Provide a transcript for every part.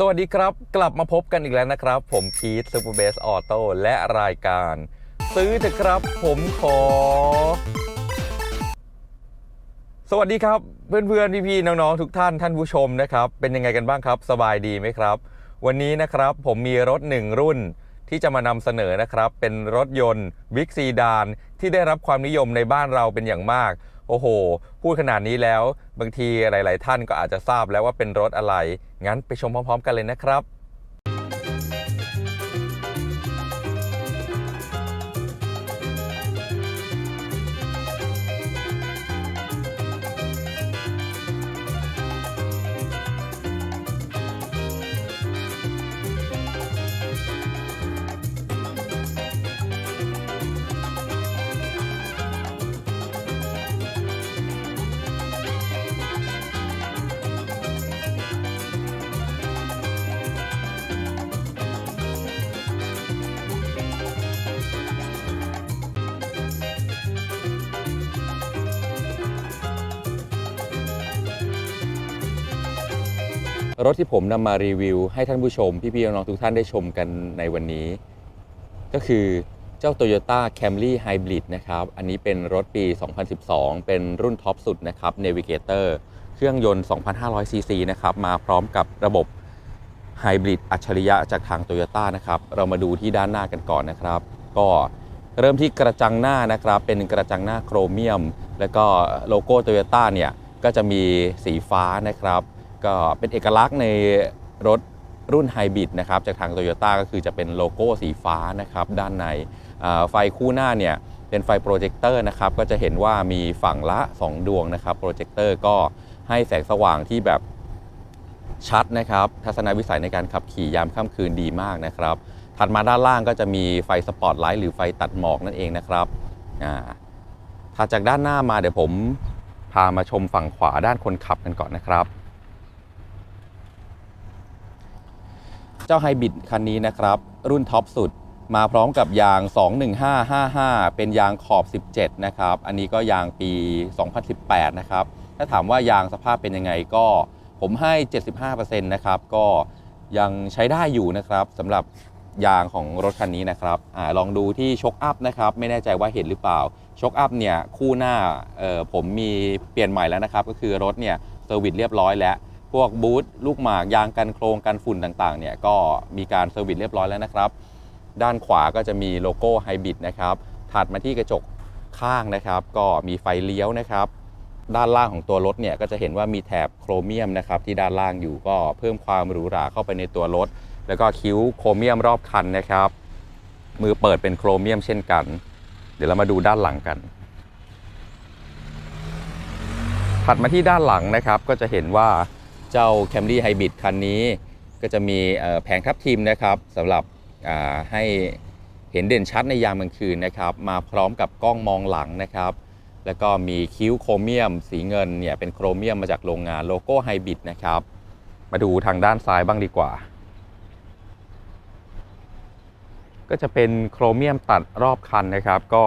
สวัสดีครับ กลับมาพบกันอีกแล้วนะครับ ผมพีทซูเปอร์เบสออโต้และรายการ ซื้อเถอะครับ ผมขอ สวัสดีครับ เพื่อนๆพี่ๆน้องๆทุกท่านท่านผู้ชมนะครับ เป็นยังไงกันบ้างครับ สบายดีไหมครับ วันนี้นะครับผมมีรถหนึ่งรุ่นที่จะมานำเสนอนะครับ เป็นรถยนต์บิ๊กซีดานที่ได้รับความนิยมในบ้านเราเป็นอย่างมาก โอ้โห พูดขนาดนี้แล้ว บางทีหลาย ๆ ท่านก็อาจจะทราบแล้วว่าเป็นรถอะไร งั้นไปชมพร้อม ๆ กันเลยนะครับ รถที่ผมนำมารีวิว ให้ท่านผู้ชม พี่ๆน้องๆทุกท่านได้ชมกันในวันนี้ ก็คือเจ้า Toyota Camry Hybrid นะครับ อันนี้เป็นรถปี 2012 เป็นรุ่นท็อปสุดนะครับ Navigator เครื่องยนต์ 2,500ซีซีนะครับ มาพร้อมกับระบบไฮบริดอัจฉริยะจากทาง Toyota นะครับ เรามาดูที่ด้านหน้ากันก่อนนะครับ ก็เริ่มที่กระจังหน้านะครับ เป็นกระจังหน้าโครเมียม แล้วก็โลโก้ Toyota เนี่ย ก็จะมีสีฟ้านะครับ ก็เป็นเอกลักษณ์ในรถรุ่นไฮบริดนะครับจากทาง Toyota ก็คือจะเป็นโลโก้สีฟ้านะครับด้านในไฟคู่หน้าเนี่ยเป็นไฟโปรเจคเตอร์นะครับก็จะเห็นว่ามีฝั่งละ 2 ดวงนะครับโปรเจคเตอร์ก็ให้แสงสว่างที่แบบชัดนะครับทัศนวิสัยในการขับขี่ยามค่ำคืนดีมากนะครับถัดมาด้านล่างก็จะมีไฟสปอตไลท์หรือไฟตัดหมอกนั่นเองนะครับอ่าถัดจากด้านหน้ามาเดี๋ยวผมพามาชมฝั่งขวาด้านคนขับกันก่อนนะครับ เจ้าไฮบริดคันนี้นะครับ รุ่นท็อปสุดมาพร้อมกับยาง 21555 เป็นยางขอบ 17 นะครับ อันนี้ก็ยางปี 2018 นะครับ ถ้าถามว่ายางสภาพเป็นยังไงก็ผมให้ 75%นะครับ ก็ยังใช้ได้อยู่นะครับสำหรับยางของรถคันนี้นะครับอลองดูที่ช็อคอัพนะครับ ไม่แน่ใจว่าเห็นหรือเปล่าช็อคอัพเนี่ยคู่หน้าผมมีเปลี่ยนใหม่แล้วนะครับ ก็คือรถเนี่ยเซอร์วิสเรียบร้อยแล้ว พวกบูทลูกหมากยางกันโครงกันฝุ่นต่างๆเนี่ยก็มีการเซอร์วิสเรียบร้อยแล้วนะครับ ด้านขวาก็จะมีโลโก้ไฮบริดนะครับถัดมาที่กระจกข้างนะครับ ก็มีไฟเลี้ยวนะครับ ด้านล่างของตัวรถเนี่ยก็จะเห็นว่ามีแถบโครเมียมนะครับที่ด้านล่างอยู่ก็เพิ่มความหรูหราเข้าไปในตัวรถ แล้วก็คิ้วโครเมียมรอบคันนะครับ มือเปิดเป็นโครเมียมเช่นกัน เดี๋ยวเรามาดูด้านหลังกันถัดมาที่ด้านหลังนะครับก็จะเห็นว่า เจ้า Camry Hybrid คันนี้ ก็จะมีแผงทับทิมนะครับสำหรับให้เห็นเด่นชัดในยามกลางคืนนะครับ มาพร้อมกับกล้องมองหลังนะครับ แล้วก็มีคิ้วโครเมียม สีเงินเนี่ยเป็นโครเมียมมาจากโรงงานโลโก้ไฮบริดนะครับ มาดูทางด้านซ้ายบ้างดีกว่า ก็จะเป็นโครเมียมตัดรอบคันนะครับ ก็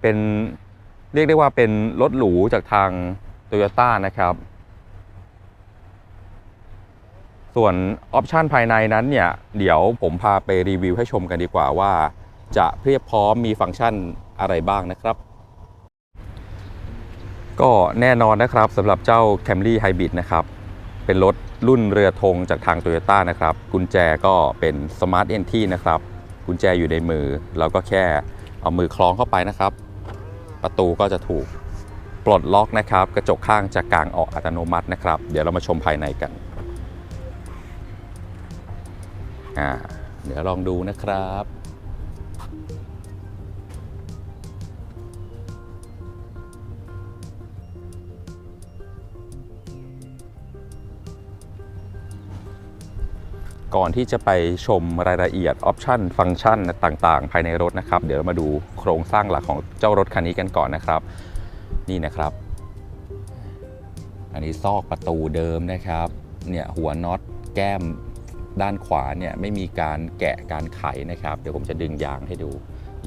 เป็นเรียกได้ว่าเป็นรถหรูจากทางโตโยต้านะครับ ส่วนออปชันภายในนั้นเนี่ยเดี๋ยวผมพาไปรีวิวให้ชมกันดีกว่าว่า จะเพียบพร้อมมีฟังก์ชันอะไรบ้างนะครับ ก็แน่นอนนะครับสำหรับเจ้า Camry Hybrid นะครับ เป็นรถรุ่นเรือธงจากทาง Toyota นะครับ กุญแจก็เป็น Smart Entry นะครับ กุญแจอยู่ในมือ เราก็แค่เอามือคล้องเข้าไปนะครับ ประตูก็จะถูกปลดล็อกนะครับ กระจกข้างจะกางออกอัตโนมัตินะครับ เดี๋ยวเรามาชมภายในกัน อ่าเดี๋ยวลองดูนะครับ ก่อนที่จะไปชมรายละเอียดออปชันฟังก์ชันต่างๆ ภายในรถนะครับ เดี๋ยวมาดูโครงสร้างหลักของเจ้ารถคันนี้กันก่อนนะครับ นี่นะครับ อันนี้ซอกประตูเดิมนะครับ เนี่ยหัวน็อตแก้ม ด้านขวาเนี่ยไม่มีการแกะการไขนะครับ เดี๋ยวผมจะดึงยางให้ดู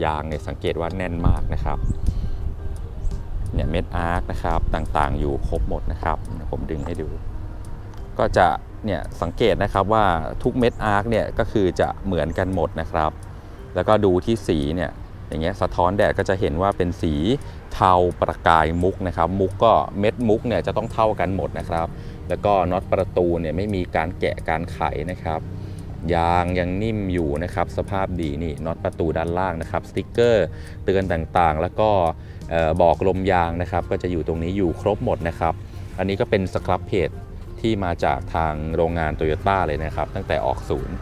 ยางเนี่ยสังเกตว่าแน่นมากนะครับ เนี่ยเม็ดอาร์คนะครับต่างๆ อยู่ครบหมดนะครับผมดึงให้ดู ก็จะเนี่ยสังเกตนะครับว่าทุกเม็ดอาร์คเนี่ยก็คือจะเหมือนกันหมดนะครับ แล้วก็ดูที่สีเนี่ยอย่างเงี้ยสะท้อนแดดก็จะเห็นว่าเป็นสีเทาประกายมุกนะครับ มุกก็เม็ดมุกเนี่ยจะต้องเท่ากันหมดนะครับ แล้วก็น็อตประตูเนี่ยไม่มีการแกะการไขนะครับ ยางยังนิ่มอยู่นะครับ สภาพดีนี่น็อตประตูด้านล่างนะครับสติกเกอร์เตือนต่างๆ แล้วก็บอกลมยางนะครับ ก็จะอยู่ตรงนี้อยู่ครบหมดนะครับ อันนี้ก็เป็นสครับเพจที่มาจากทางโรงงานโตโยต้าเลยนะครับ ตั้งแต่ออกศูนย์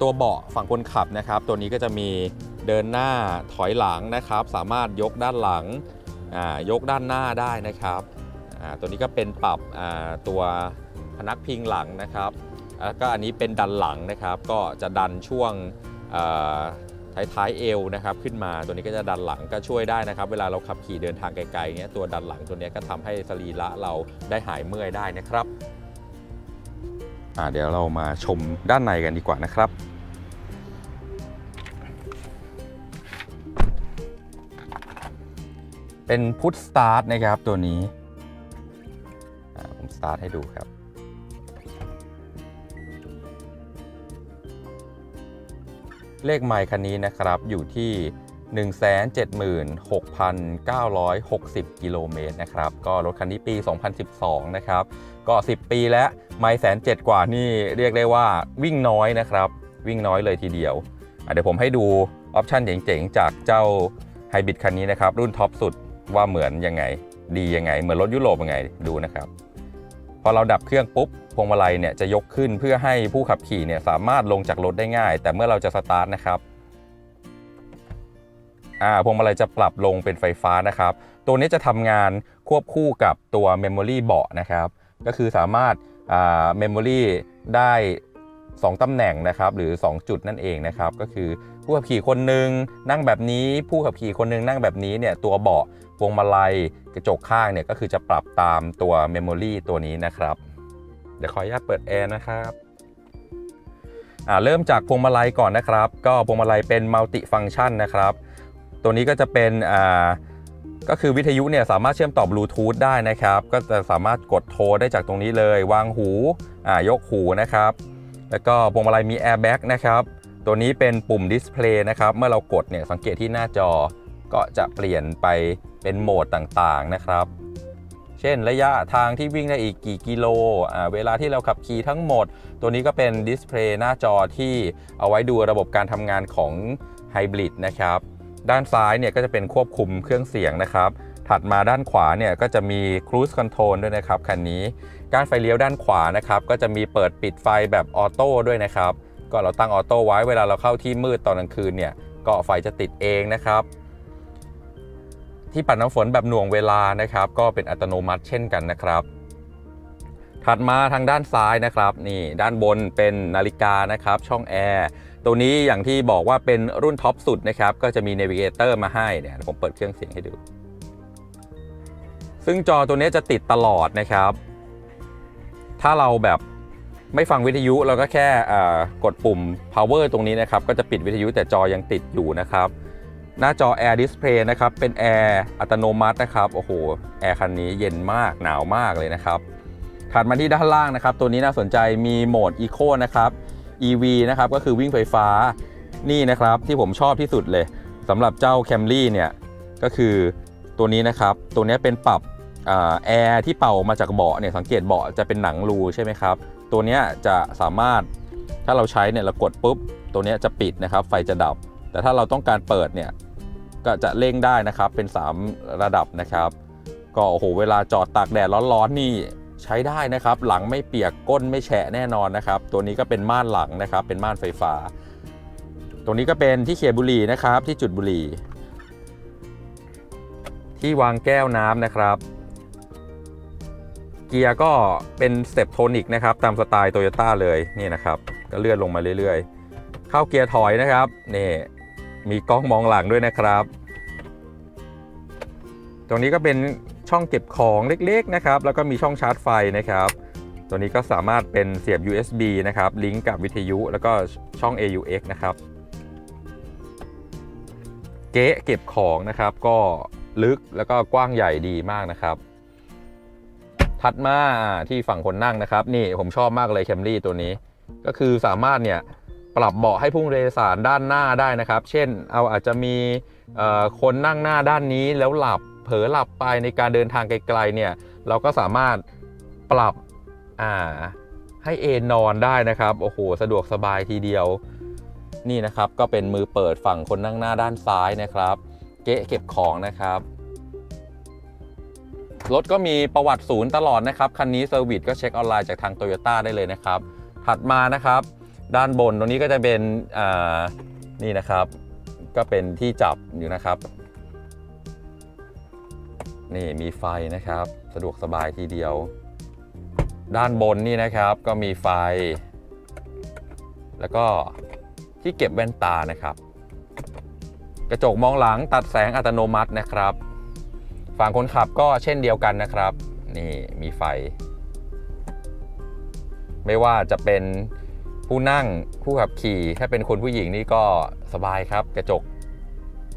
ตัวเบาะฝั่งคนขับนะครับ ตัวนี้ก็จะมีเดินหน้าถอยหลังนะครับ สามารถยกด้านหลังยกด้านหน้าได้นะครับ ตัวนี้ก็เป็นปรับตัวพนักพิงหลังนะครับแล้วก็อันนี้เป็นดันหลังนะครับ ก็จะดันช่วงอ่าท้ายๆเอวนะครับขึ้นมาตัวนี้ก็จะดันหลังก็ช่วยได้นะครับ เวลาเราขับขี่เดินทางไกลๆเนี้ยตัวดันหลังตัวนี้ก็ทำให้สรีระเราได้หายเมื่อยได้นะครับเดี๋ยวเรามาชมด้านในกันดีกว่านะครับเป็นพุทสตาร์ทนะครับตัวนี้ ผมสตาร์ทให้ดูครับ เลขไมล์คันนี้นะครับอยู่ที่176,960 กิโลเมตรนะครับ ก็รถคันนี้ปี 2012 นะครับ ก็ 10 ปีแล้วไมล์แสนเจ็ดกว่านี่เรียกได้ว่าวิ่งน้อยนะครับ วิ่งน้อยเลยทีเดียว เดี๋ยวผมให้ดูออปชันเจ๋งๆ จากเจ้าไฮบริดคันนี้นะครับ รุ่นท็อปสุดว่าเหมือนยังไง ดียังไง เหมือนรถยุโรปยังไงดูนะครับ อเราดับเครื่องปุ๊บพวงมาลัยเนี่ยจะยกขึ้นเพื่อให้ผู้ขับขี่เนี่ยสามารถลงจากรถได้ง่าย แต่เมื่อเราจะสตาร์ทนะครับอ่าพวงมาลัยจะปรับลงเป็นไฟฟ้านะครับ ตัวนี้จะทำงานควบคู่กับตัวเมมโมรีเบาะนะครับ ก็คือสามารถเมมโมรีได้ 2ตำแหน่งนะครับ หรือ 2 จุดนั่นเองนะครับ ก็คือผู้ขับขี่คนหนึ่งนั่งแบบนี้ ผู้ขับขี่คนหนึ่งนั่งแบบนี้เนี่ยตัวเบาะ พวงมาลัยกระจกข้างเนี่ยก็คือจะปรับตามตัวเมมโมรีตัวนี้นะครับ เดี๋ยวขออนุญาตเปิดแอร์นะครับเริ่มจากพวงมาลัยก่อนนะครับ ก็พวงมาลัยเป็นมัลติฟังชันนะครับ ตัวนี้ก็จะเป็นอ่าก็คือวิทยุเนี่ยสามารถเชื่อมต่อบลูทูธได้นะครับ ก็จะสามารถกดโทรได้จากตรงนี้เลย วางหูอ่ายกหูนะครับ แล้วก็พวงมาลัยมีแอร์แบ็กนะครับ ตัวนี้เป็นปุ่มดิสเพลย์นะครับ เมื่อเรากดเนี่ยสังเกตที่หน้าจอก็จะเปลี่ยนไป เป็นโหมดต่างๆนะครับ เช่นระยะทางที่วิ่งได้อีกกี่กิโลอ่าเวลาที่เราขับขี่ทั้งหมด ตัวนี้ก็เป็นดิสเพลย์หน้าจอที่เอาไว้ดูระบบการทำงานของไฮบริดนะครับ ด้านซ้ายเนี่ยก็จะเป็นควบคุมเครื่องเสียงนะครับ ถัดมาด้านขวาเนี่ยก็จะมี Cruise Control ด้วยนะครับคันนี้ การไฟเลี้ยวด้านขวานะครับก็จะมีเปิดปิดไฟแบบออโต้ด้วยนะครับ ก็เราตั้งออโต้ไว้เวลาเราเข้าที่มืดตอนกลางคืนเนี่ยก็ไฟจะติดเองนะครับ ที่ปัดน้ำฝนแบบหน่วงเวลานะครับ ก็เป็นอัตโนมัติเช่นกันนะครับ ถัดมาทางด้านซ้ายนะครับนี่ด้านบนเป็นนาฬิกานะครับ ช่องแอร์ตัวนี้อย่างที่บอกว่าเป็นรุ่นท็อปสุดนะครับ ก็จะมี Navigator มาให้เนี่ยผมเปิดเครื่องเสียงให้ดู ซึ่งจอตัวนี้จะติดตลอดนะครับ ถ้าเราแบบไม่ฟังวิทยุเราก็แค่กดปุ่ม power ตรงนี้นะครับ ก็จะปิดวิทยุแต่จอยังติดอยู่นะครับ หน้าจอ Air Display นะครับ เป็นแอร์อัตโนมัตินะครับ โอ้โห แอร์คันนี้เย็นมาก หนาวมากเลยนะครับ ถัดมาที่ด้านล่างนะครับ ตัวนี้น่าสนใจ มีโหมด Eco นะครับ EV นะครับ ก็คือวิ่งไฟฟ้า นี่นะครับที่ผมชอบที่สุดเลยสำหรับเจ้า Camry เนี่ย ก็คือตัวนี้นะครับ ตัวนี้เป็นปรับแอร์ที่เป่ามาจากเบาะเนี่ย สังเกตเบาะจะเป็นหนังรูใช่ไหมครับ ตัวนี้จะสามารถ ถ้าเราใช้เนี่ย เรากดปุ๊บ ตัวนี้จะปิดนะครับ ไฟจะดับ แต่ถ้าเราต้องการเปิดเนี่ย ก็จะเร่งได้นะครับเป็น 3 ระดับนะครับ ก็โอ้โหเวลาจอดตากแดดร้อนๆนี่ใช้ได้นะครับ หลังไม่เปียกก้นไม่แฉะแน่นอนนะครับ ตัวนี้ก็เป็นม่านหลังนะครับ เป็นม่านไฟฟ้า ตรงนี้ก็เป็นที่เขียบุหรี่นะครับ ที่จุดบุหรี่ ที่วางแก้วน้ำนะครับ เกียร์ก็เป็นสเต็ปโทนิกนะครับ ตามสไตล์โตโยต้าเลยนี่นะครับ ก็เลื่อนลงมาเรื่อยๆ เข้าเกียร์ถอยนะครับนี่ มีกล้องมองหลังด้วยนะครับ ตรงนี้ก็เป็นช่องเก็บของเล็กๆนะครับ แล้วก็มีช่องชาร์จไฟนะครับ ตัวนี้ก็สามารถเป็นเสียบ USB นะครับ ลิงก์กับวิทยุแล้วก็ช่อง AUX นะครับ เก๊ะเก็บของนะครับ ก็ลึกแล้วก็กว้างใหญ่ดีมากนะครับถัดมาที่ฝั่งคนนั่งนะครับ นี่ผมชอบมากเลยแคมรี่ตัวนี้ ก็คือสามารถเนี่ย ปรับเบาะให้ผู้โดยสารด้านหน้าได้นะครับ เช่น เอาอาจจะมีคนนั่งหน้าด้านนี้แล้วหลับเผลอหลับไปในการเดินทางไกลๆเนี่ยเราก็สามารถปรับให้เอนนอนได้นะครับโอ้โหสะดวกสบายทีเดียวนี่นะครับก็เป็นมือเปิดฝั่งคนนั่งหน้าด้านซ้ายนะครับ เกะเก็บของนะครับรถก็มีประวัติศูนย์ตลอดนะครับ คันนี้เซอร์วิสก็เช็คออนไลน์จากทาง t o y ยต้ได้เลยนะครับ ถัดมานะครับ ด้านบนตรงนี้ก็จะเป็นนี่นะครับ ก็เป็นที่จับอยู่นะครับ นี่มีไฟนะครับ สะดวกสบายทีเดียว ด้านบนนี่นะครับก็มีไฟ แล้วก็ที่เก็บแว่นตานะครับ กระจกมองหลังตัดแสงอัตโนมัตินะครับ ฝั่งคนขับก็เช่นเดียวกันนะครับ นี่มีไฟ ไม่ว่าจะเป็น ผู้นั่งผู้ขับขี่ถ้าเป็นคนผู้หญิงนี่ก็สบายครับ กระจก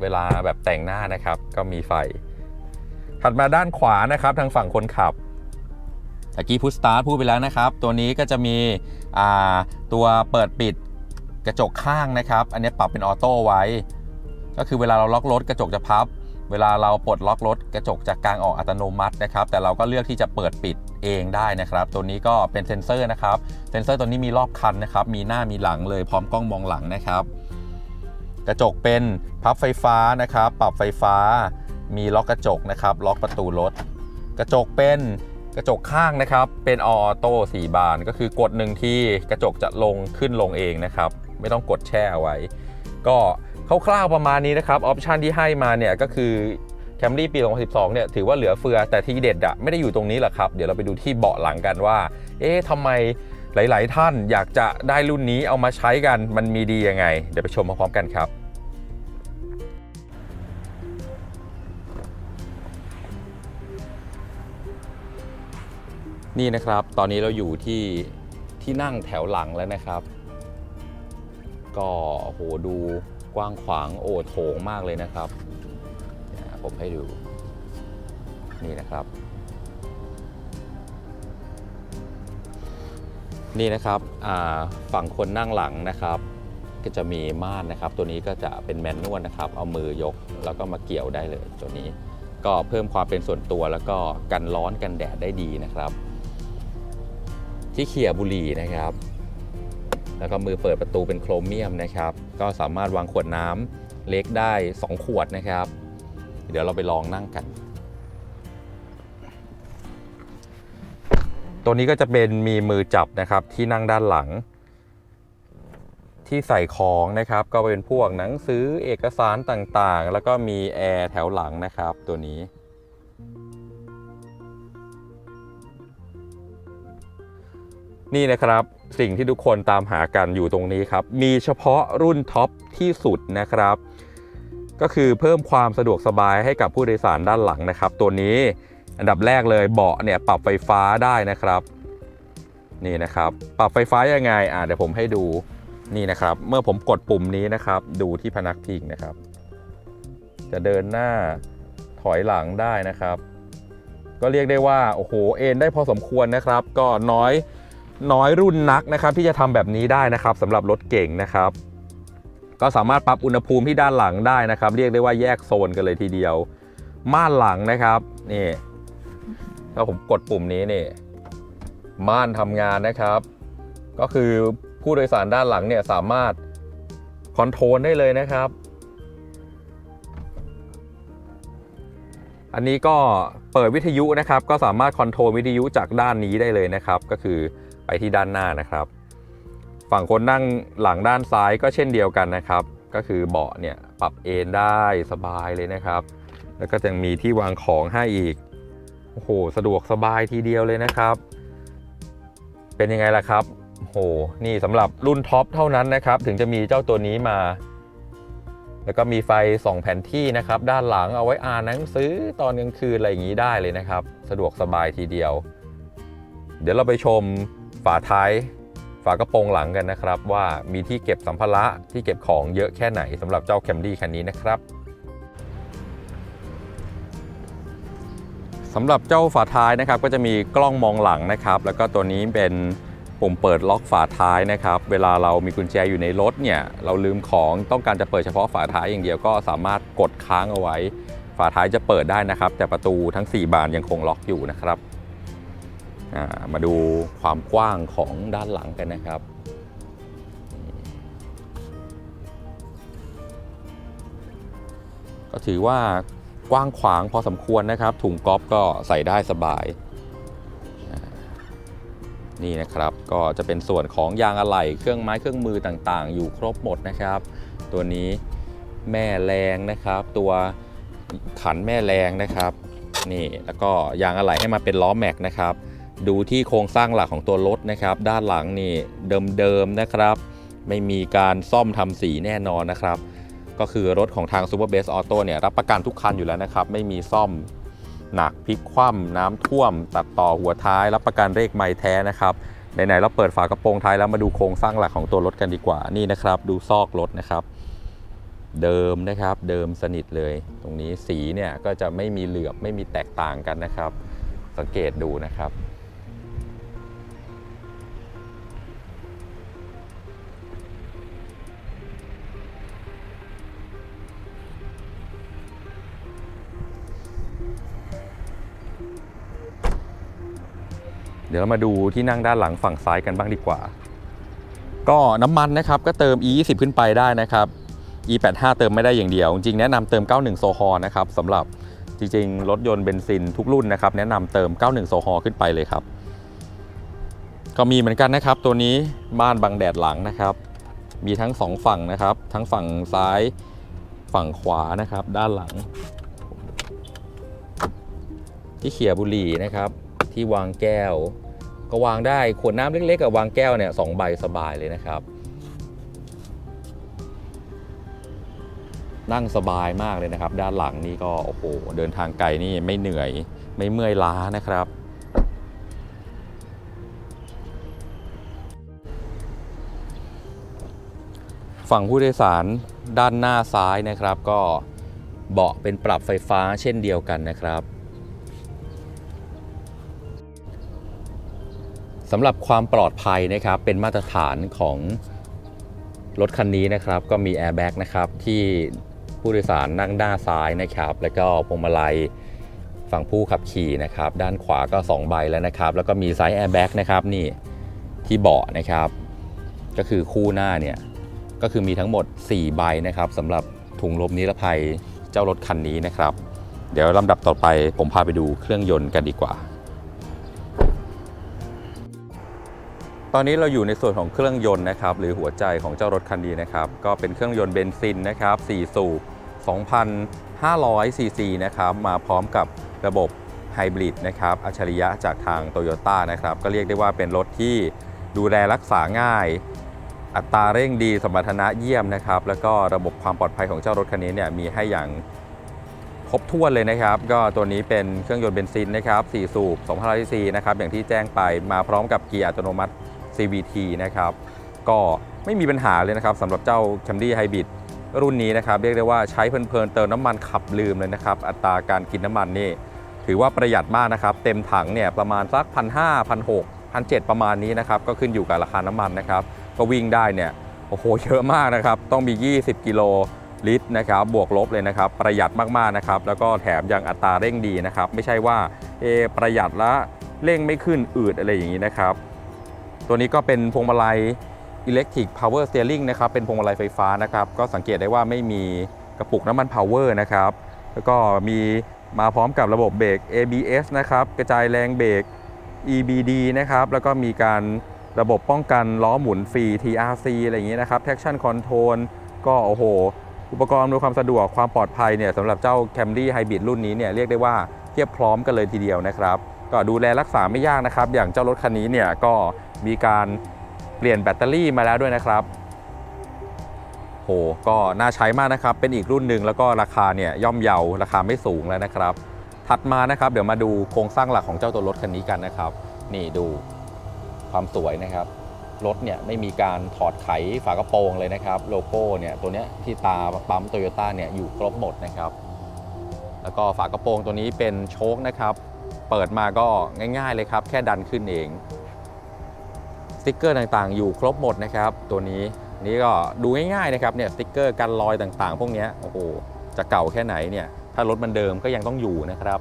เวลาแบบแต่งหน้านะครับ ก็มีไฟ ถัดมาด้านขวานะครับ ทางฝั่งคนขับตะกี้พุชสตาร์ทพูดไปแล้วนะครับ ตัวนี้ก็จะมีตัวเปิดปิดกระจกข้างนะครับ อันนี้ปรับเป็นออโต้ไว้ ก็คือเวลาเราล็อกรถกระจกจะพับ เวลาเราปลดล็อกรถกระจกจากกลางออกอัตโนมัตินะครับ แต่เราก็เลือกที่จะเปิดปิด เองได้นะครับ ตัวนี้ก็เป็นเซ็นเซอร์นะครับ เซ็นเซอร์ตัวนี้มีรอบคันนะครับ มีหน้ามีหลังเลยพร้อมกล้องมองหลังนะครับ กระจกเป็นพับไฟฟ้านะครับ ปรับไฟฟ้า มีล็อกกระจกนะครับ ล็อกประตูรถ กระจกเป็นกระจกข้างนะครับ เป็นออโต้สีบาน ก็คือกดหนึ่งที่กระจกจะลงขึ้นลงเองนะครับ ไม่ต้องกดแช่เอาไว้ ก็คร่าวๆประมาณนี้นะครับ ออปชันที่ให้มาเนี่ยก็คือ Camry ปี 2012 เนี่ยถือว่าเหลือเฟือแต่ที่เด็ดอะไม่ได้อยู่ตรงนี้แหละครับ เดี๋ยวเราไปดูที่เบาะหลังกันว่า เอ๊ะทำไมหลาย ๆ ท่านอยากจะได้รุ่นนี้เอามาใช้กันมันมีดียังไง เดี๋ยวไปชมพร้อมๆกันครับนี่นะครับ ตอนนี้เราอยู่ที่ที่นั่งแถวหลังแล้วนะครับ ก็โหดูกว้างขวางโอโถงมากเลยนะครับ ผมให้ดูนี่นะครับ นี่นะครับฝั่งคนนั่งหลังนะครับ ก็จะมีม่านนะครับ ตัวนี้ก็จะเป็นแมนนวลนะครับ เอามือยกแล้วก็มาเกี่ยวได้เลยตัวนี้ก็เพิ่มความเป็นส่วนตัวแล้วก็กันร้อนกันแดดได้ดีนะครับ ที่เขี่ยบุหรี่นะครับ แล้วก็มือเปิดประตูเป็นโครเมียมนะครับ ก็สามารถวางขวดน้ำเล็กได้ 2 ขวดนะครับ เดี๋ยวเราไปลองนั่งกัน ตัวนี้ก็จะเป็นมีมือจับนะครับที่นั่งด้านหลัง ที่ใส่ของนะครับ ก็เป็นพวกหนังสือเอกสารต่างๆ แล้วก็มีแอร์แถวหลังนะครับ ตัวนี้นี่นะครับสิ่งที่ทุกคนตามหากันอยู่ตรงนี้ครับ มีเฉพาะรุ่นท็อปที่สุดนะครับ ก็คือเพิ่มความสะดวกสบายให้กับผู้โดยสารด้านหลังนะครับ ตัวนี้อันดับแรกเลยเบาะเนี่ยปรับไฟฟ้าได้นะครับนี่นะครับปรับไฟฟ้ายังไงอ่าเดี๋ยวผมให้ดูนี่นะครับ เมื่อผมกดปุ่มนี้นะครับ ดูที่พนักพิงนะครับ จะเดินหน้าถอยหลังได้นะครับ ก็เรียกได้ว่าโอ้โหเอนได้พอสมควรนะครับ ก็น้อยน้อยรุ่นนักนะครับ ที่จะทำแบบนี้ได้นะครับสำหรับรถเก่งนะครับ ก็สามารถปรับอุณหภูมิที่ด้านหลังได้นะครับ เรียกได้ว่าแยกโซนกันเลยทีเดียว ม่านหลังนะครับนี่ถ้าผมกดปุ่มนี้นี่ม่านทำงานนะครับ ก็คือผู้โดยสารด้านหลังเนี่ยสามารถคอนโทรลได้เลยนะครับ อันนี้ก็เปิดวิทยุนะครับ ก็สามารถคอนโทรลวิทยุจากด้านนี้ได้เลยนะครับ ก็คือไปที่ด้านหน้านะครับ ฝั่งคนนั่งหลังด้านซ้ายก็เช่นเดียวกันนะครับ ก็คือเบาะเนี่ยปรับเอนได้สบายเลยนะครับ แล้วก็จะมีที่วางของให้อีกโอ้โหสะดวกสบายทีเดียวเลยนะครับ เป็นยังไงล่ะครับโอ้โหนี่สำหรับรุ่นท็อปเท่านั้นนะครับ ถึงจะมีเจ้าตัวนี้มา แล้วก็มีไฟส่องแผนที่นะครับ ด้านหลังเอาไว้อ่านหนังสือตอนกลางคืนอะไรอย่างนี้ได้เลยนะครับ สะดวกสบายทีเดียว เดี๋ยวเราไปชมฝาท้าย ฝากระโปรงหลังกันนะครับ ว่ามีที่เก็บสัมภาระที่เก็บของเยอะแค่ไหนสำหรับเจ้าแคมรี่คันนี้นะครับสำหรับเจ้าฝาท้ายนะครับ ก็จะมีกล้องมองหลังนะครับ แล้วก็ตัวนี้เป็นปุ่มเปิดล็อกฝาท้ายนะครับ เวลาเรามีกุญแจอยู่ในรถเนี่ย เราลืมของต้องการจะเปิดเฉพาะฝาท้ายอย่างเดียวก็สามารถกดค้างเอาไว้ ฝาท้ายจะเปิดได้นะครับ แต่ประตูทั้ง 4 บานยังคงล็อกอยู่นะครับ มาดูความกว้างของด้านหลังกันนะครับ ก็ถือว่ากว้างขวางพอสมควรนะครับ ถุงก๊อฟก็ใส่ได้สบาย นี่นะครับก็จะเป็นส่วนของยางอะไหล่เครื่องไม้เครื่องมือต่างๆ อยู่ครบหมดนะครับ ตัวนี้แม่แรงนะครับ ตัวขันแม่แรงนะครับนี่แล้วก็ยางอะไหล่ให้มาเป็นล้อแม็กนะครับ ดูที่โครงสร้างหลักของตัวรถนะครับ ด้านหลังนี่เดิมๆนะครับ ไม่มีการซ่อมทำสีแน่นอนนะครับ ก็คือรถของทาง Super Base Auto เนี่ยรับประกันทุกคันอยู่แล้วนะครับ ไม่มีซ่อมหนักพลิกคว่ำน้ำท่วม ตัดต่อหัวท้าย รับประกันเลขไม้แท้นะครับไหนๆเราเปิดฝากระโปรงท้ายแล้วมาดูโครงสร้างหลักของตัวรถกันดีกว่านี่นะครับ ดูซอกรถนะครับ เดิมนะครับเดิมสนิทเลย ตรงนี้สีเนี่ยก็จะไม่มีเหลือบไม่มีแตกต่างกันนะครับ สังเกตดูนะครับ เดี๋ยวเรามาดูที่นั่งด้านหลังฝั่งซ้ายกันบ้างดีกว่า ก็น้ำมันนะครับก็เติม E 2 0ขึ้นไปได้นะครับ E 8 5เติมไม่ได้อย่างเดียว จริงๆแนะนำเติม 91 โซฮอนะครับสำหรับจริงๆ รถยนต์เบนซินทุกรุ่นนะครับ แนะนำเติม 91 โซฮอขึ้นไปเลยครับ ก็มีเหมือนกันนะครับ ตัวนี้บ้านบังแดดหลังนะครับ มีทั้งสองฝั่งนะครับ ทั้งฝั่งซ้ายฝั่งขวานะครับ ด้านหลัง ที่เขี่ยบุหรี่นะครับ ที่วางแก้ว ก็วางได้ขวดน้ำเล็กๆกับวางแก้วเนี่ยสองใบสบายเลยนะครับ นั่งสบายมากเลยนะครับ ด้านหลังนี่ก็โอ้โหเดินทางไกลนี่ไม่เหนื่อยไม่เมื่อยล้านะครับฝั่งผู้โดยสารด้านหน้าซ้ายนะครับ ก็เบาะเป็นปรับไฟฟ้าเช่นเดียวกันนะครับ สำหรับความปลอดภัยนะครับเป็นมาตรฐานของรถคันนี้นะครับก็มีแอร์แบ็กนะครับที่ผู้โดยสารนั่งด้านซ้ายนะครับ แล้วก็พวงมาลัยฝั่งผู้ขับขี่นะครับ ด้านขวาก็ 2 ใบแล้วนะครับ แล้วก็มีไซส์แอร์แบ็กนะครับนี่ที่เบาะนะครับ ก็คือคู่หน้าเนี่ยก็คือมีทั้งหมด 4 ใบนะครับสำหรับถุงลมนิรภัยเจ้ารถคันนี้นะครับ เดี๋ยวลำดับต่อไปผมพาไปดูเครื่องยนต์กันดีกว่า ตอนนี้เราอยู่ในส่วนของเครื่องยนต์นะครับหรือหัวใจของเจ้ารถคันนี้นะครับก็เป็นเครื่องยนต์เบนซินนะครับ4สูบ2,500ซีซีนะครับมาพร้อมกับระบบไฮบริดนะครับอัจฉริยะจากทางโตโยต้านะครับก็เรียกได้ว่าเป็นรถที่ดูแลรักษาง่าย อัตราเร่งดีสมรรถนะเยี่ยมนะครับแล้วก็ระบบความปลอดภัยของเจ้ารถคันนี้เนี่ยมีให้อย่างครบถ้วนเลยนะครับ ก็ตัวนี้เป็นเครื่องยนต์เบนซินนะครับ4สูบ2,500ซีซีนะครับอย่างที่แจ้งไปมาพร้อมกับเกียร์อัตโนมัติ CVT นะครับก็ไม่มีปัญหาเลยนะครับสำหรับเจ้า Camry Hybrid รุ่นนี้นะครับเรียกได้ว่าใช้เพลินๆเติมน้ำมันขับลืมเลยนะครับ อัตราการกินน้ำมันนี่ ถือว่าประหยัดมากนะครับ เต็มถังเนี่ยประมาณสักพันห้าพันหกพันเจ็ประมาณนี้นะครับ ก็ขึ้นอยู่กับราคาน้ำมันนะครับ ก็วิ่งได้เนี่ยโอ้โหเยอะมากนะครับ ต้องมี 20 กิโลลิตรนะครับ บวกลบเลยนะครับ ประหยัดมากๆนะครับ แล้วก็แถมยังอัตราเร่งดีนะครับ ไม่ใช่ว่าเอประหยัดแล้วเร่งไม่ขึ้นอืดอะไรอย่างนี้นะครับ ตัวนี้ก็เป็นพวงมาลัย Electric Power Steering นะครับเป็นพวงมาลัยไฟฟ้านะครับก็สังเกตได้ว่าไม่มีกระปุกน้ำมัน Power นะครับแล้วก็มีมาพร้อมกับระบบเบรก ABS นะครับกระจายแรงเบรก EBD นะครับแล้วก็มีการระบบป้องกันล้อหมุนฟรี TRC อะไรอย่างนี้นะครับ Traction Control ก็โอ้โห อุปกรณ์อำนวยความสะดวกความปลอดภัยเนี่ยสำหรับเจ้า Camry Hybrid รุ่นนี้เนี่ยเรียกได้ว่าเทียบพร้อมกันเลยทีเดียวนะครับ ก็ดูแลรักษาไม่ยากนะครับ อย่างเจ้ารถคันนี้เนี่ยก็ มีการเปลี่ยนแบตเตอรี่มาแล้วด้วยนะครับโหก็น่าใช้มากนะครับ เป็นอีกรุ่นหนึ่งแล้วก็ราคาเนี่ยย่อมเยาราคาไม่สูงแล้วนะครับ ถัดมานะครับ เดี๋ยวมาดูโครงสร้างหลักของเจ้าตัวรถคันนี้กันนะครับ นี่ดูความสวยนะครับรถเนี่ยไม่มีการถอดไขฝากระโปรงเลยนะครับ โลโก้เนี่ยตัวเนี้ยที่ตาปั๊มโตโยต้าเนี่ยอยู่ครบหมดนะครับ แล้วก็ฝากระโปรงตัวนี้เป็นโชคนะครับ เปิดมาก็ง่าย ๆเลยครับ แค่ดันขึ้นเอง สติกเกอร์ต่างๆ อยู่ครบหมดนะครับ ตัวนี้นี่ก็ดูง่ายๆนะครับเนี่ยสติกเกอร์กันรอยต่างๆ พวกนี้โอ้โหจะเก่าแค่ไหนเนี่ยถ้ารถมันเดิมก็ยังต้องอยู่นะครับ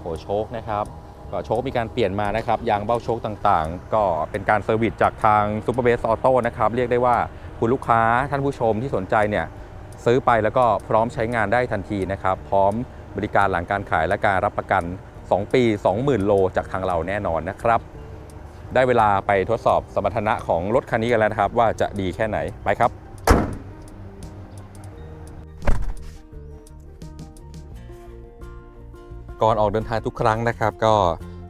โอ้โชคนะครับก็โชคมีการเปลี่ยนมานะครับยางเบ้าโชคต่างๆ ก็เป็นการเซอร์วิสจากทางซูเปอร์เบสออโต้นะครับเรียกได้ว่าคุณลูกค้าท่านผู้ชมที่สนใจเนี่ยซื้อไปแล้วก็พร้อมใช้งานได้ทันทีนะครับ พร้อมบริการหลังการขายและการรับประกัน 2 ปี 20,000 โลจากทางเราแน่นอนนะครับ ได้เวลาไปทดสอบสมรรถนะของรถคันนี้กันแล้วนะครับ ว่าจะดีแค่ไหนไปครับก่อนออกเดินทางทุกครั้งนะครับ ก็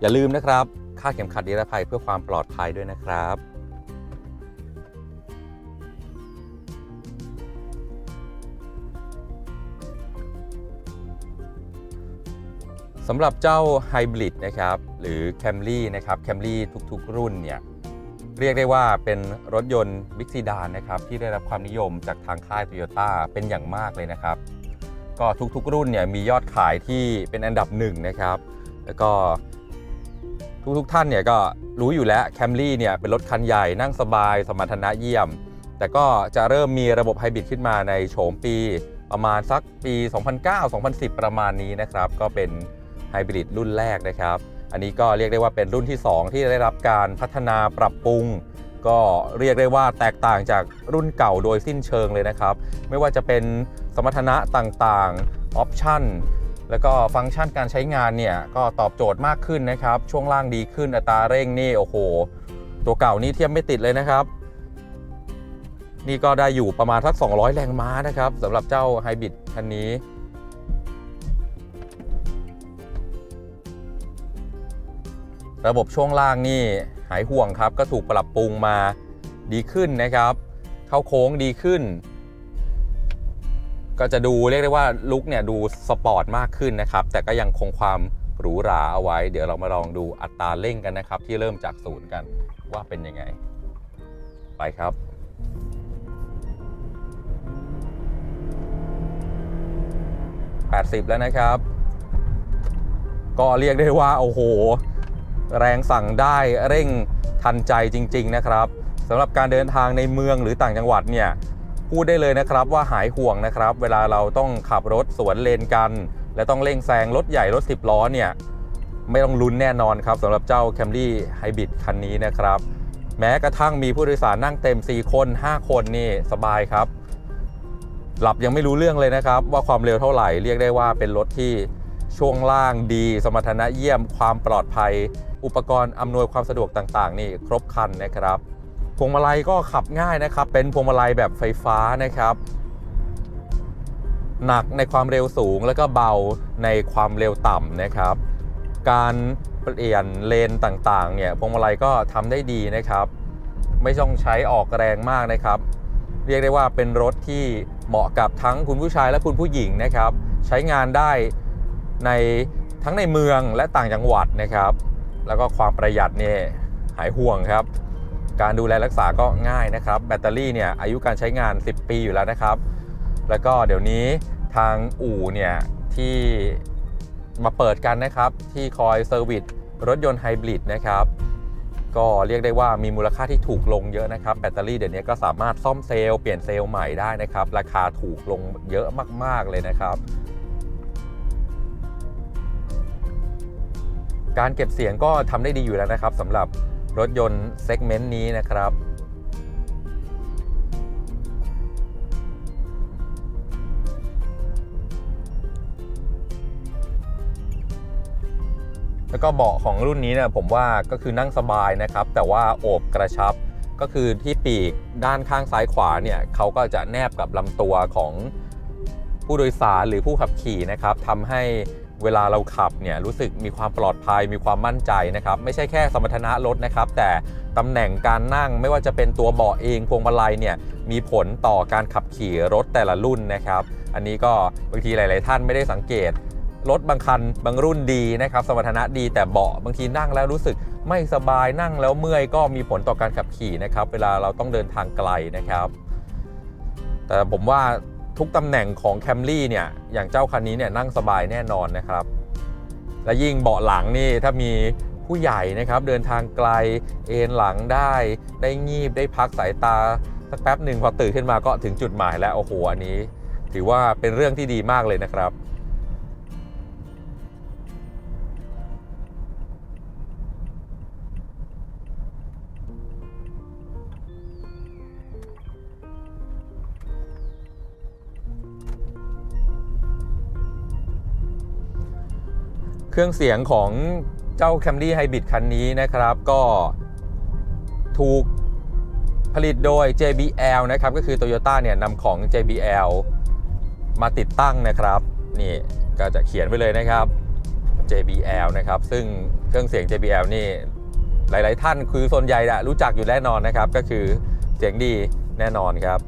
อย่าลืมนะครับ ค่าดเข็มขัดนิรภัยเพื่อความปลอดภัยด้วยนะครับ สำหรับเจ้า Hybrid นะครับหรือ Camry นะครับ Camry ทุกๆ รุ่นเนี่ยเรียกได้ว่าเป็นรถยนต์บิ๊กซีดานนะครับที่ได้รับความนิยมจากทางค่าย Toyota เป็นอย่างมากเลยนะครับก็ทุกๆ รุ่นเนี่ยมียอดขายที่เป็นอันดับหนึ่งนะครับ แล้วก็ทุกๆท่านเนี่ยก็รู้อยู่แล้ว Camry เนี่ยเป็นรถคันใหญ่นั่งสบาย สมรรถนะเยี่ยม แต่ก็จะเริ่มมีระบบไฮบริดขึ้นมาในโฉมปีประมาณสักปี 2009-2010 ประมาณนี้นะครับ ก็เป็น ไฮบริดรุ่นแรกนะครับ อันนี้ก็เรียกได้ว่าเป็นรุ่นที่ 2 ที่ได้รับการพัฒนาปรับปรุง ก็เรียกได้ว่าแตกต่างจากรุ่นเก่าโดยสิ้นเชิงเลยนะครับ ไม่ว่าจะเป็นสมรรถนะต่างๆออปชั่นแล้วก็ฟังก์ชันการใช้งานเนี่ยก็ตอบโจทย์มากขึ้นนะครับ ช่วงล่างดีขึ้นอัตราเร่งนี่โอ้โห ตัวเก่านี่เทียบไม่ติดเลยนะครับ นี่ก็ได้อยู่ประมาณสัก 200 แรงม้านะครับสำหรับเจ้าไฮบริดคันนี้ ระบบช่วงล่างนี่หายห่วงครับ ก็ถูกปรับปรุงมาดีขึ้นนะครับ เข้าโค้งดีขึ้น ก็จะดูเรียกได้ว่าลุคเนี่ยดูสปอร์ตมากขึ้นนะครับ แต่ก็ยังคงความหรูหราเอาไว้ เดี๋ยวเรามาลองดูอัตราเร่งกันนะครับ ที่เริ่มจากศูนย์กันว่าเป็นยังไง ไปครับ80แล้วนะครับ ก็เรียกได้ว่าโอ้โห แรงสั่งได้เร่งทันใจจริง ๆ นะครับสำหรับการเดินทางในเมืองหรือต่างจังหวัดเนี่ยพูดได้เลยนะครับว่าหายห่วงนะครับ เวลาเราต้องขับรถสวนเลนกัน และต้องเร่งแซงรถใหญ่รถ 10 ล้อเนี่ยไม่ต้องลุ้นแน่นอนครับสำหรับเจ้า Camry Hybrid คันนี้นะครับ แม้กระทั่งมีผู้โดยสารนั่งเต็ม 4 คน 5 คนนี่สบายครับ หลับยังไม่รู้เรื่องเลยนะครับ ว่าความเร็วเท่าไหร่เรียกได้ว่าเป็นรถที่ช่วงล่างดี สมรรถนะเยี่ยมความปลอดภัย อุปกรณ์อำนวยความสะดวกต่างๆ นี่ครบครันนะครับ พวงมาลัยก็ขับง่ายนะครับ เป็นพวงมาลัยแบบไฟฟ้านะครับ หนักในความเร็วสูงแล้วก็เบาในความเร็วต่ำนะครับ การเปลี่ยนเลนต่างๆ เนี่ยพวงมาลัยก็ทำได้ดีนะครับ ไม่ต้องใช้ออกแรงมากนะครับ เรียกได้ว่าเป็นรถที่เหมาะกับทั้งคุณผู้ชายและคุณผู้หญิงนะครับ ใช้งานได้ในทั้งในเมืองและต่างจังหวัดนะครับ แล้วก็ความประหยัดเนี่ยหายห่วงครับ การดูแลรักษาก็ง่ายนะครับ แบตเตอรี่เนี่ยอายุการใช้งาน 10 ปีอยู่แล้วนะครับ แล้วก็เดี๋ยวนี้ทางอู่เนี่ยที่มาเปิดกันนะครับ ที่คอยเซอร์วิสรถยนต์ไฮบริดนะครับ ก็เรียกได้ว่ามีมูลค่าที่ถูกลงเยอะนะครับ แบตเตอรี่เดี๋ยวนี้ก็สามารถซ่อมเซลล์เปลี่ยนเซลล์ใหม่ได้นะครับ ราคาถูกลงเยอะมากๆเลยนะครับ การเก็บเสียงก็ทำได้ดีอยู่แล้วนะครับสำหรับรถยนต์เซกเมนต์นี้นะครับแล้วก็เบาะของรุ่นนี้เนี่ยผมว่าก็คือนั่งสบายนะครับ แต่ว่าโอบกระชับก็คือที่ปีกด้านข้างซ้ายขวาเนี่ยเขาก็จะแนบกับลำตัวของผู้โดยสารหรือผู้ขับขี่นะครับทำให้ เวลาเราขับเนี่ยรู้สึกมีความปลอดภัยมีความมั่นใจนะครับ ไม่ใช่แค่สมรรถนะรถนะครับ แต่ตำแหน่งการนั่งไม่ว่าจะเป็นตัวเบาะเองพวงมาลัยเนี่ยมีผลต่อการขับขี่รถแต่ละรุ่นนะครับ อันนี้ก็บางทีหลาย ๆ ท่านไม่ได้สังเกตรถบางคันบางรุ่นดีนะครับ สมรรถนะดีแต่เบาะบางทีนั่งแล้วรู้สึกไม่สบายนั่งแล้วเมื่อยก็มีผลต่อการขับขี่นะครับ เวลาเราต้องเดินทางไกลนะครับ แต่ผมว่า ทุกตำแหน่งของแคมรี่เนี่ยอย่างเจ้าคันนี้เนี่ยนั่งสบายแน่นอนนะครับ และยิ่งเบาะหลังนี่ถ้ามีผู้ใหญ่นะครับเดินทางไกลเอนหลังได้ ได้งีบได้พักสายตาสักแป๊บหนึ่งพอตื่นขึ้นมาก็ถึงจุดหมายแล้วโอ้โหอันนี้ ถือว่าเป็นเรื่องที่ดีมากเลยนะครับ เครื่องเสียงของเจ้า Camry Hybrid คันนี้นะครับก็ถูกผลิตโดย JBL นะครับ ก็คือ Toyota เนี่ยนำของ JBL มาติดตั้งนะครับ นี่ก็จะเขียนไปเลยนะครับ JBL นะครับ ซึ่งเครื่องเสียง JBL นี่หลาย ๆ ท่านคือส่วนใหญ่อะรู้จักอยู่แน่นอนนะครับ ก็คือเสียงดีแน่นอนครับ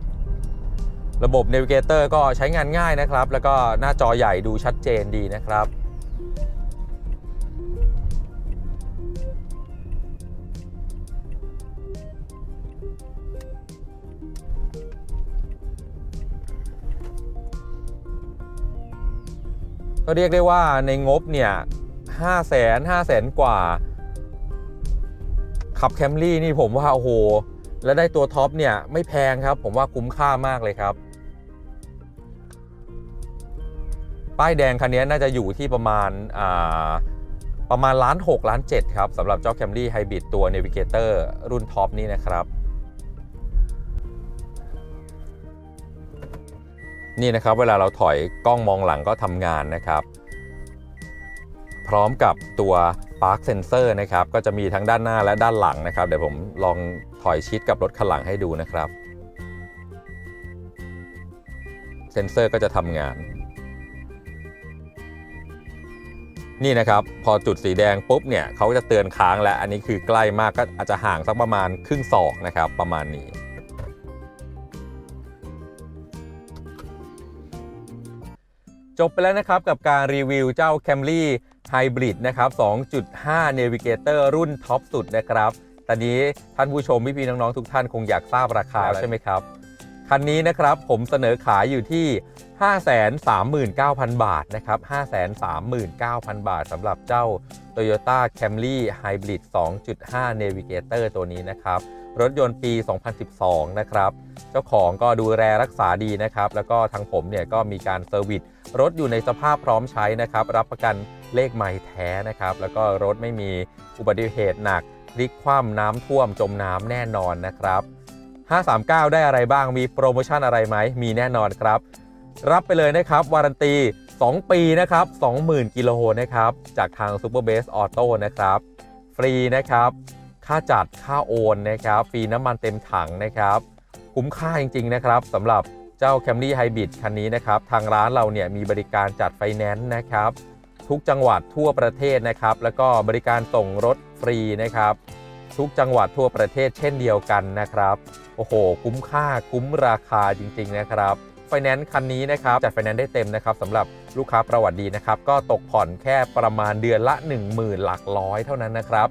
ระบบ Navigator ก็ใช้งานง่ายนะครับ แล้วก็หน้าจอใหญ่ดูชัดเจนดีนะครับ ก็เรียกได้ว่าในงบเนี่ยห้าแสนห้าแสนกว่า ขับแคมรี่นี่ผมว่าโอ้โห แล้วได้ตัวท็อปเนี่ยไม่แพงครับ ผมว่าคุ้มค่ามากเลยครับ ป้ายแดงคันนี้น่าจะอยู่ที่ประมาณอ่าประมาณล้าน6ล้าน7ครับสำหรับเจ้า Camry Hybrid ตัว Navigator รุ่นท็อปนี่นะครับ นี่นะครับเวลาเราถอยกล้องมองหลังก็ทำงานนะครับ พร้อมกับตัว Park Sensor นะครับ ก็จะมีทั้งด้านหน้าและด้านหลังนะครับ เดี๋ยวผมลองถอยชิดกับรถคันหลังให้ดูนะครับ เซนเซอร์ก็จะทำงาน นี่นะครับ พอจุดสีแดงปุ๊บเนี่ยเขาจะเตือนค้างและอันนี้คือใกล้มากก็อาจจะห่างสักประมาณครึ่งศอกนะครับ ประมาณนี้ จบไปแล้วนะครับกับการรีวิวเจ้า Camry Hybrid นะครับ 2.5 Navigator รุ่นท็อปสุดนะครับ ตอนนี้ท่านผู้ชมพี่ๆน้องๆ ทุกท่านคงอยากทราบราคาใช่ไหมครับ คันนี้นะครับผมเสนอขายอยู่ที่ 539,000 บาทนะครับ 539,000 บาทสำหรับเจ้า Toyota Camry Hybrid 2.5 Navigator ตัวนี้นะครับ รถยนต์ปี 2012 นะครับ เจ้าของก็ดูแลรักษาดีนะครับ แล้วก็ทางผมเนี่ยก็มีการเซอร์วิส รถอยู่ในสภาพพร้อมใช้นะครับ รับประกันเลขไม่แท้นะครับ แล้วก็รถไม่มีอุบัติเหตุหนักพลิกคว่ำน้ำท่วมจมน้ำแน่นอนนะครับ 539 ได้อะไรบ้างมีโปรโมชั่นอะไรไหมมีแน่นอนครับ รับไปเลยนะครับ วารันตี 2 ปีนะครับ 20,000 กิโลนะครับ จากทาง Super Base Auto นะครับ ฟรีนะครับ ค่าจัดค่าโอนนะครับ ฟรีน้ำมันเต็มถังนะครับ คุ้มค่าจริง ๆ นะครับสำหรับ เจ้า Camry Hybrid คันนี้นะครับ ทางร้านเราเนี่ยมีบริการจัดไฟแนนซ์นะครับ ทุกจังหวัดทั่วประเทศนะครับ แล้วก็บริการส่งรถฟรีนะครับ ทุกจังหวัดทั่วประเทศเช่นเดียวกันนะครับ โอ้โห คุ้มค่าคุ้มราคาจริง ๆ นะครับไฟแนนซ์คันนี้นะครับจัดไฟแนนซ์ได้เต็มนะครับสำหรับลูกค้าประวัติดีนะครับ ก็ตกผ่อนแค่ประมาณเดือนละ 10,000 หลักร้อยเท่านั้นนะครับ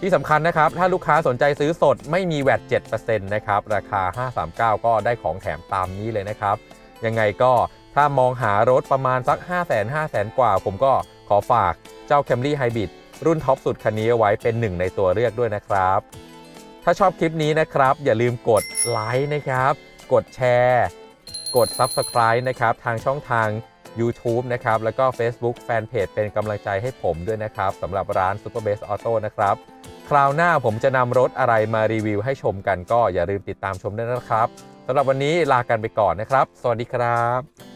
ที่สำคัญนะครับ ถ้าลูกค้าสนใจซื้อสดไม่มีแวด7%นะครับ ราคา 539 ก็ได้ของแถมตามนี้เลยนะครับ ยังไงก็ถ้ามองหารถประมาณสัก 5 0 0 0 0 0 0 0 กว่า ผมก็ขอฝากเจ้า Camry Hybrid รุ่นท็อปสุดคันนี้เอาไว้เป็นหนึ่งในตัวเลือกด้วยนะครับ ถ้าชอบคลิปนี้นะครับ อย่าลืมกดไลค์นะครับ กดแชร์ กด Subscribe นะครับ ทางช่องทาง YouTube นะครับ แล้วก็ Facebook Fanpage เป็นกำลังใจให้ผมด้วยนะครับสำหรับร้าน Super Base Auto นะครับ คราวหน้าผมจะนำรถอะไรมารีวิวให้ชมกันก็อย่าลืมติดตามชมด้วยนะครับสำหรับวันนี้ลากันไปก่อนนะครับ สวัสดีครับ